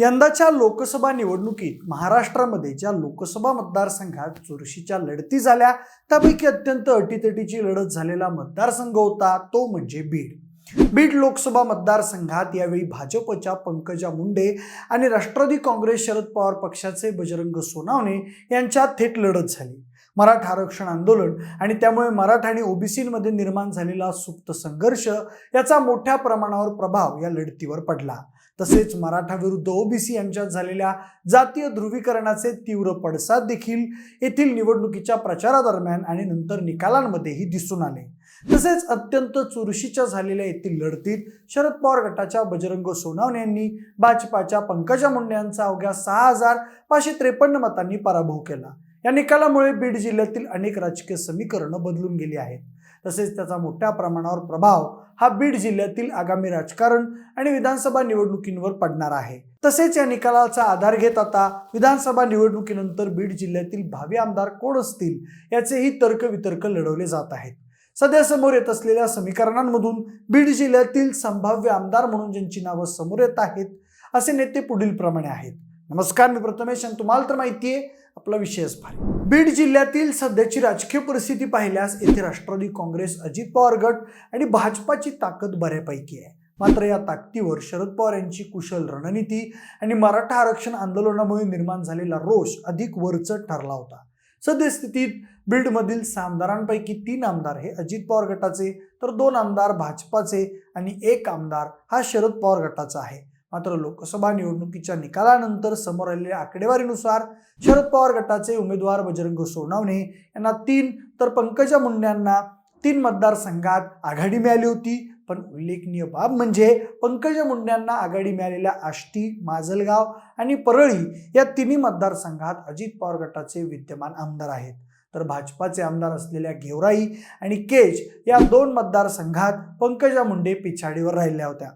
यंदाच्या लोकसभा निवडणुकीत महाराष्ट्रामध्ये ज्या लोकसभा मतदारसंघात चुरशीच्या लढती झाल्या त्यापैकी अत्यंत अटीतटीची लढत झालेला मतदारसंघ होता तो म्हणजे बीड. बीड लोकसभा मतदारसंघात यावेळी भाजपच्या पंकजा मुंडे आणि राष्ट्रवादी काँग्रेस शरद पवार पक्षाचे बजरंग सोनावणे यांच्यात थेट लढत झाली. मराठा आरक्षण आंदोलन आणि त्यामुळे मराठा आणि ओबीसीमध्ये निर्माण झालेला सुप्त संघर्ष याचा मोठ्या प्रमाणावर प्रभाव या लढतीवर पडला. तसेच मराठा विरुद्ध ओबीसी यांच्यात झालेल्या जातीय ध्रुवीकरणाचे तीव्र पडसाद देखील येथील निवडणुकीच्या प्रचारादरम्यान आणि नंतर निकालांमध्येही दिसून आले. तसेच अत्यंत चुरशीच्या झालेल्या येथील लढतीत शरद पवार गटाच्या बजरंग सोनावणे यांनी भाजपाच्या पंकजा मुंडे यांचा अवघ्या सहा हजार पाचशे त्रेपन्न मतांनी पराभव केला. या निकालामुळे बीड जिल्ह्यातील अनेक राजकीय समीकरणं बदलून गेली आहेत. तसेच त्याचा मोठ्या प्रमाणावर प्रभाव हा बीड जिल्ह्यातील आगामी राजकारण आणि विधानसभा निवडणुकींवर पडणार आहे. तसेच या निकालाचा आधार घेत आता विधानसभा निवडणुकीनंतर बीड जिल्ह्यातील भावी आमदार कोण असतील याचेही तर्कवितर्क लढवले जात आहेत. सध्या समोर येत असलेल्या समीकरणांमधून बीड जिल्ह्यातील संभाव्य आमदार म्हणून ज्यांची नावं समोर येत आहेत असे नेते पुढील प्रमाणे आहेत. नमस्कार मी प्रथमेश आणि तुम्हाला तर माहिती आहे आपला विषयच भारी बीड जिल्ह्यातील सध्याची राजकीय परिस्थिती पाहिल्यास येथे राष्ट्रवादी काँग्रेस अजित पवार गट आणि भाजपाची ताकद बऱ्यापैकी आहे. मात्र या ताकदीवर शरद पवार यांची कुशल रणनीती आणि मराठा आरक्षण आंदोलनामुळे निर्माण झालेला रोष अधिक वरचढ ठरला होता. सद्यस्थितीत बीडमधील सहा आमदारांपैकी तीन आमदार हे अजित पवार गटाचे तर दोन आमदार भाजपाचे आणि एक आमदार हा शरद पवार गटाचा आहे. मात्र लोकसभा निवडणुकीच्या निकालानंतर समोर आलेल्या आकडेवारीनुसार शरद पवार गटाचे उमेदवार बजरंग सोनावणे यांना तीन तर पंकजा मुंडे यांना तीन मतदारसंघात आघाडी मिळाली होती. पण उल्लेखनीय बाब म्हणजे पंकजा मुंडे यांना आघाडी मिळालेल्या आष्टी माजलगाव आणि परळी या तिन्ही मतदारसंघात अजित पवार गटाचे विद्यमान आमदार आहेत. तर भाजपाचे आमदार असलेल्या गेवराई आणि केज या दोन मतदारसंघात पंकजा मुंडे पिछाडीवर राहिल्या होत्या.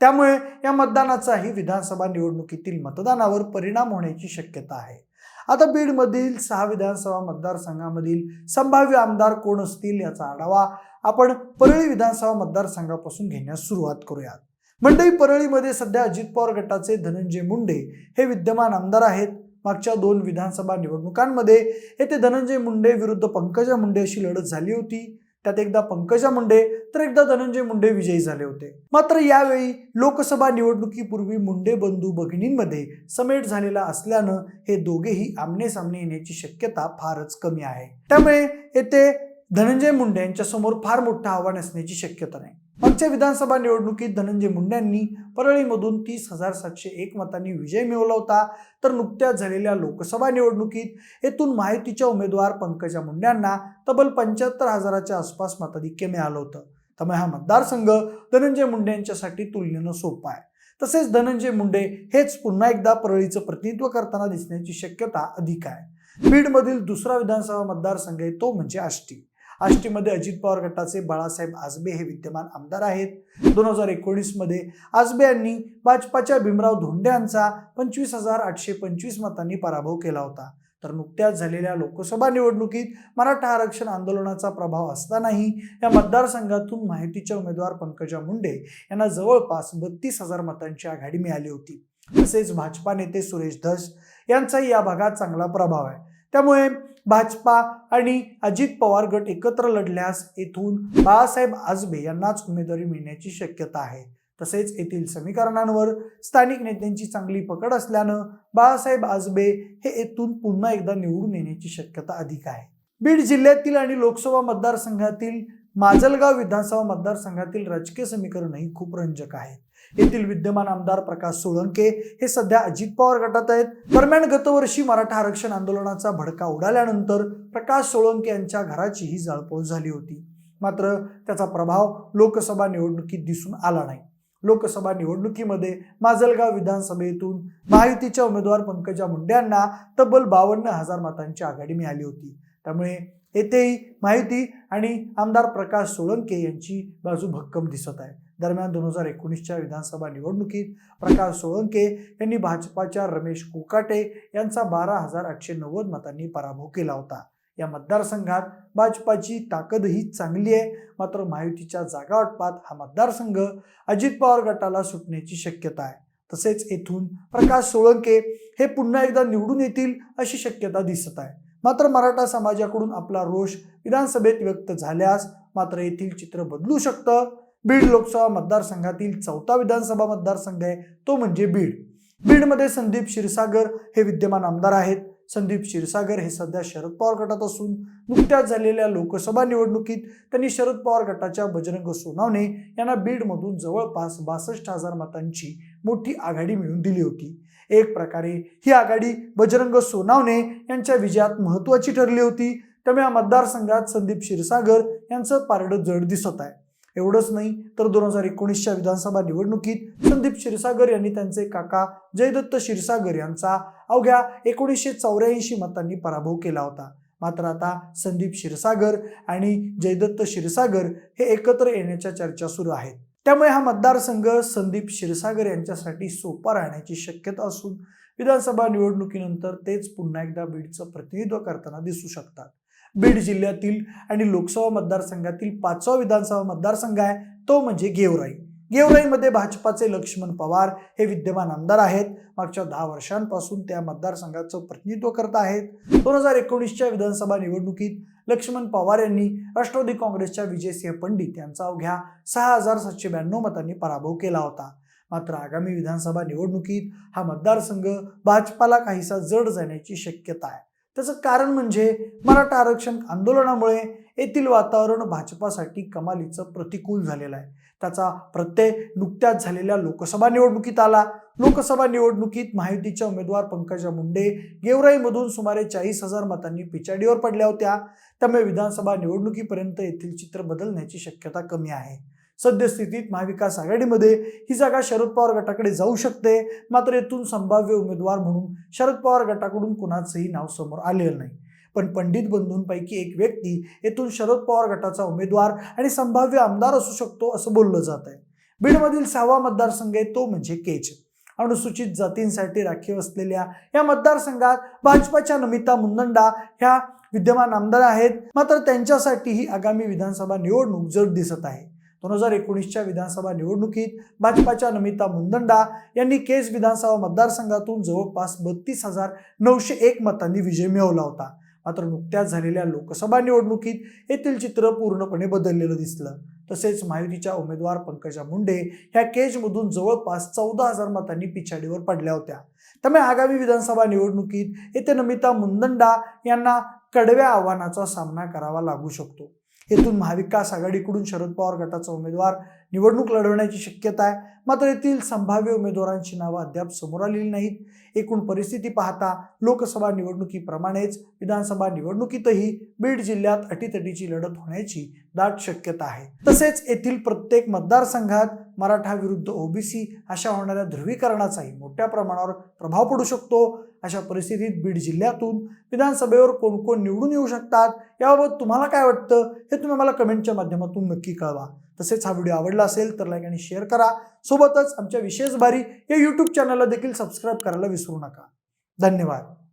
त्यामुळे या मतदानाचाही विधानसभा निवडणुकीतील मतदानावर परिणाम होण्याची शक्यता आहे. आता बीडमधील सहा विधानसभा मतदारसंघामधील संभाव्य आमदार कोण असतील याचा आढावा आपण परळी विधानसभा मतदारसंघापासून घेण्यास सुरुवात करूयात. मंडई परळीमध्ये सध्या अजित पवार गटाचे धनंजय मुंडे हे विद्यमान आमदार आहेत. मागच्या दोन विधानसभा निवडणुकांमध्ये येथे धनंजय मुंडे विरुद्ध पंकजा मुंडे अशी लढत झाली होती. त्यात एकदा पंकजा मुंडे तर एकदा धनंजय मुंडे विजयी झाले होते. मात्र यावेळी लोकसभा निवडणुकीपूर्वी मुंडे बंधू भगिनींमध्ये समेट झालेला असल्यानं हे दोघेही आमने सामने येण्याची शक्यता फारच कमी आहे. त्यामुळे येथे धनंजय मुंडे यांच्यासमोर फार मोठं आव्हान असण्याची शक्यता नाही. मागच्या विधानसभा निवडणुकीत धनंजय मुंडे यांनी परळीमधून तीस हजार सातशे एक मतांनी विजय मिळवला होता. तर नुकत्याच झालेल्या लोकसभा निवडणुकीत येथून माहितीच्या उमेदवार पंकजा मुंडे यांना तब्बल पंच्याहत्तर हजाराच्या आसपास मताधिक्य मिळालं होतं. त्यामुळे हा मतदारसंघ धनंजय मुंडे यांच्यासाठी तुलनेनं सोपा आहे. तसेच धनंजय मुंडे हेच पुन्हा एकदा परळीचं प्रतिनिधित्व करताना दिसण्याची शक्यता अधिक आहे. बीडमधील दुसरा विधानसभा मतदारसंघ आहे तो म्हणजे आष्टी. आष्टीमध्ये अजित पवार गटाचे बाळासाहेब आजबे हे विद्यमान आमदार आहेत. दोन हजार एकोणीसमध्ये आजबे यांनी भाजपाच्या भीमराव धोंडे यांचा पंचवीस हजार आठशे पंचवीस मतांनी पराभव केला होता. तर नुकत्याच झालेल्या लोकसभा निवडणुकीत मराठा आरक्षण आंदोलनाचा प्रभाव असतानाही या मतदारसंघातून माहितीच्या उमेदवार पंकजा मुंडे यांना जवळपास बत्तीस हजार मतांची आघाडी मिळाली होती. तसेच भाजपा नेते सुरेश धस यांचाही या भागात चांगला प्रभाव आहे. त्यामुळे भाजपा आणि अजित पवार गट एकत्र लढल्यास येथून बाळासाहेब आजबे यांनाच उमेदवारी मिळण्याची शक्यता आहे. तसेच येथील समीकरणांवर स्थानिक नेत्यांची चांगली पकड असल्यानं बाळासाहेब आजबे हे येथून पुन्हा एकदा निवडून येण्याची शक्यता अधिक आहे. बीड जिल्ह्यातील आणि लोकसभा मतदारसंघातील माजलगाव विधानसभा मतदारसंघातील राजकीय समीकरणही खूप रंजक आहेत. येथील विद्यमान आमदार प्रकाश सोळंके हे सध्या अजित पवार गटात आहेत. दरम्यान गतवर्षी मराठा आरक्षण आंदोलनाचा भडका उडाल्यानंतर प्रकाश सोळंके यांच्या घराचीही जाळपोळ झाली होती. मात्र त्याचा प्रभाव लोकसभा निवडणुकीत दिसून आला नाही. लोकसभा निवडणुकीमध्ये माजलगाव विधानसभेतून महायुतीच्या उमेदवार पंकजा मुंडे यांना तब्बल बावन्न हजार मतांची आघाडी मिळाली होती. त्यामुळे येथेही माहिती आणि आमदार प्रकाश सोळंके यांची बाजू भक्कम दिसत आहे. दरम्यान दोन हजार एकोणीसच्या विधानसभा निवडणुकीत प्रकाश सोळंके यांनी भाजपाच्या रमेश कोकाटे यांचा बारा हजार आठशे नव्वद मतांनी पराभव केला होता. या मतदारसंघात भाजपाची ताकदही चांगली आहे मात्र महायुतीच्या जागा वाटपात हा मतदारसंघ अजित पवार गटाला सुटण्याची शक्यता आहे. तसेच येथून प्रकाश सोळंके हे पुन्हा एकदा निवडून येतील अशी शक्यता दिसत आहे. मात्र मराठा समाजाकडून आपला रोष विधानसभेत व्यक्त झाल्यास मात्र येथील चित्र बदलू शकतं. बीड लोकसभा मतदारसंघातील चौथा विधानसभा मतदारसंघ आहे तो म्हणजे बीड. बीडमध्ये संदीप क्षीरसागर हे विद्यमान आमदार आहेत. संदीप क्षीरसागर हे सध्या शरद पवार गटात असून नुकत्याच झालेल्या लोकसभा निवडणुकीत त्यांनी शरद पवार गटाच्या बजरंग सोनावणे यांना बीडमधून जवळपास बासष्ट हजार मतांची मोठी आघाडी मिळवून दिली होती. एक प्रकारे ही आघाडी बजरंग सोनावणे यांच्या विजयात महत्वाची ठरली होती. त्यामुळे या मतदारसंघात संदीप क्षीरसागर यांचं पारडं जड दिसत आहे. एवढंच नाही तर दोन हजार एकोणीसच्या विधानसभा निवडणुकीत संदीप क्षीरसागर यांनी त्यांचे काका जयदत्त क्षीरसागर यांचा अवघ्या एकोणीसशे चौऱ्याऐंशी मतांनी पराभव केला होता. मात्र आता संदीप क्षीरसागर आणि जयदत्त क्षीरसागर हे एकत्र येण्याच्या चर्चा सुरू आहेत. त्यामुळे हा मतदारसंघ संदीप क्षीरसागर यांच्यासाठी सोपा राहण्याची शक्यता असून विधानसभा निवडणुकीनंतर तेच पुन्हा एकदा बीडचं प्रतिनिधित्व करताना दिसू शकतात. बीड जिल्ह्यातील आणि लोकसभा मतदारसंघातील पाचवा विधानसभा मतदारसंघ आहे तो म्हणजे गेवराई. गेवराईमध्ये भाजपाचे लक्ष्मण पवार हे विद्यमान आमदार आहेत. मागच्या दहा वर्षांपासून त्या मतदारसंघाचं प्रतिनिधित्व करत आहेत. दोन हजार एकोणीसच्या विधानसभा निवडणुकीत लक्ष्मण पवार यांनी राष्ट्रवादी काँग्रेसच्या विजयसिंह पंडित यांचा अवघ्या सहा हजार सातशे ब्याण्णव मतांनी पराभव केला होता. मात्र आगामी विधानसभा निवडणुकीत हा मतदारसंघ भाजपाला काहीसा जड जाण्याची शक्यता आहे. त्याचं कारण म्हणजे मराठा आरक्षण आंदोलनामुळे येथील वातावरण भाजपासाठी कमालीचं प्रतिकूल झालेलं आहे. त्याचा प्रत्यय नुकत्याच झालेल्या लोकसभा निवडणुकीत आला. लोकसभा निवडणुकीत महायुतीच्या उमेदवार पंकजा मुंडे गेवराईमधून सुमारे चाळीस हजार मतांनी पिछाडीवर पडल्या होत्या. त्यामुळे विधानसभा निवडणुकीपर्यंत येथील चित्र बदलण्याची शक्यता कमी आहे. सद्यस्थितीत महाविकास आघाडीमध्ये ही जागा शरद पवार गटाकडे जाऊ शकते. मात्र येथून संभाव्य उमेदवार म्हणून शरद पवार गटाकडून कुणाचंही नाव समोर आलेलं नाही. पण पंडित बंधूंपैकी एक व्यक्ती येथून शरद पवार गटाचा उमेदवार आणि संभाव्य आमदार असू शकतो असं बोललं जात आहे. बीडमधील सहावा मतदारसंघ आहे तो म्हणजे केच अनुसूचित जातींसाठी राखीव असलेल्या या मतदारसंघात भाजपाच्या नमिता मुंदंडा ह्या विद्यमान आमदार आहेत. मात्र त्यांच्यासाठी ही आगामी विधानसभा निवडणूक जड दिसत आहे. दोन हजार एकोणीसच्या विधानसभा निवडणुकीत भाजपाच्या नमिता मुंदंडा यांनी केस विधानसभा मतदारसंघातून जवळपास बत्तीस हजार नऊशे एक मतांनी विजय मिळवला होता. मात्र नुकत्याच झालेल्या लोकसभा निवडणुकीत येथील चित्र पूर्णपणे बदललेलं दिसलं. तसेच महायुतीच्या उमेदवार पंकजा मुंडे ह्या केजमधून जवळपास चौदा हजार मतांनी पिछाडीवर पडल्या होत्या. त्यामुळे आगामी विधानसभा निवडणुकीत येथे नमिता मुंदंडा यांना कडव्या आव्हानाचा सामना करावा लागू शकतो. येथून महाविकास आघाडीकडून शरद पवार गटाचा उमेदवार निवडणूक लढवण्याची शक्यता आहे. मात्र येथील संभाव्य उमेदवारांची नावं अद्याप समोर आलेली नाहीत. एकूण परिस्थिती पाहता लोकसभा निवडणुकीप्रमाणेच विधानसभा निवडणुकीतही बीड जिल्ह्यात अटीतटीची लढत होण्याची दाट शक्यता आहे. तसेच येथील प्रत्येक मतदारसंघात मराठा विरुद्ध ओबीसी अशा होणाऱ्या ध्रुवीकरणाचाही मोठ्या प्रमाणावर प्रभाव पडू शकतो. अशा परिस्थितीत बीड जिल्ह्यातून विधानसभेवर कोण कोण निवडून येऊ शकतात याबाबत तुम्हाला काय वाटतं हे तुम्ही मला कमेंटच्या माध्यमातून नक्की कळवा. तसेच हा व्हिडिओ आवडला असेल तर लाईक आणि शेअर करा. सोबतच आमच्या विशेष भारी या यूट्यूब चॅनलला देखील सबस्क्राईब करायला विसरू नका. धन्यवाद.